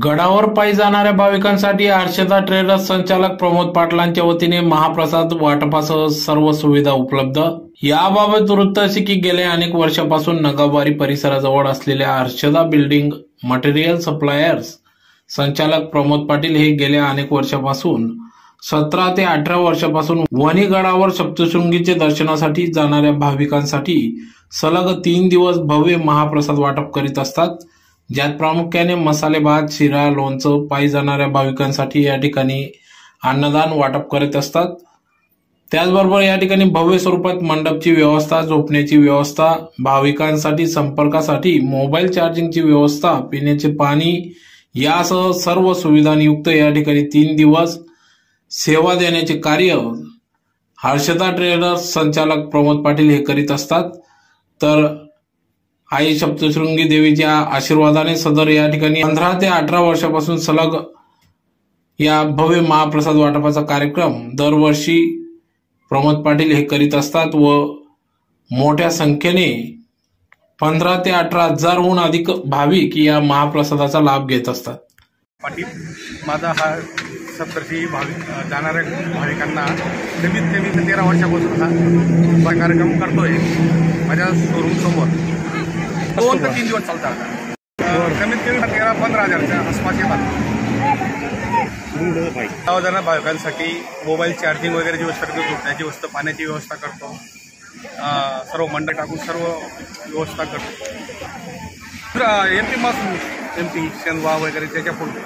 गडावर पायी जाणाऱ्या भाविकांसाठी हर्षदा ट्रेडर्स संचालक प्रमोद पाटलांच्या वतीने महाप्रसाद वाटपासह सर्व सुविधा उपलब्ध. याबाबत वृत्त असे की गेल्या अनेक वर्षापासून नगावारी परिसराजवळ असलेल्या हर्षदा बिल्डिंग मटेरियल सप्लायर्स संचालक प्रमोद पाटील हे गेल्या अनेक वर्षापासून सतरा ते अठरा वर्षापासून वणी गडावर सप्तशृंगीचे दर्शनासाठी जाणाऱ्या भाविकांसाठी सलग तीन दिवस भव्य महाप्रसाद वाटप करीत असतात. ज्यात प्रामुख्याने मसाले भात शिरा लोणचं पायी जाणाऱ्या भाविकांसाठी या ठिकाणी अन्नदान वाटप करीत असतात. त्याचबरोबर या ठिकाणी भव्य स्वरूपात मंडपची व्यवस्था झोपण्याची व्यवस्था भाविकांसाठी संपर्कासाठी मोबाईल चार्जिंगची व्यवस्था पिण्याचे पाणी यासह सर्व सुविधांयुक्त या ठिकाणी तीन दिवस सेवा देण्याचे कार्य हर्षदा ट्रेडर्स संचालक प्रमोद पाटील हे करीत असतात. तर आई सप्तशृंगी देवीच्या आशीर्वादाने सदर या ठिकाणी पंधरा ते अठरा वर्षापासून सलग या भव्य महाप्रसाद वाटपाचा कार्यक्रम दरवर्षी प्रमोद पाटील हे करीत असतात व मोठ्या संख्येने पंधरा ते अठरा हजारहून अधिक भाविक या महाप्रसादाचा लाभ घेत असतात. पाटील माझा हा सप्तशी भाविक जाणाऱ्या भाविकांना कमीत कमी तेरा वर्षापासून हा कार्यक्रम करतोय. माझ्या शोरूम दोन ते तीन दिवस चालतात. कमीत कमी तेरा पंधरा हजारच्या आसपास येतात. जण भाविकांसाठी मोबाईल चार्जिंग वगैरेची व्यवस्था करतो झोपण्याची व्यवस्था पाण्याची व्यवस्था करतो. सर्व मंडळ टाकून सर्व व्यवस्था करतो. एम पी मस एम पी शेनवा वगैरे त्याच्या पुढे.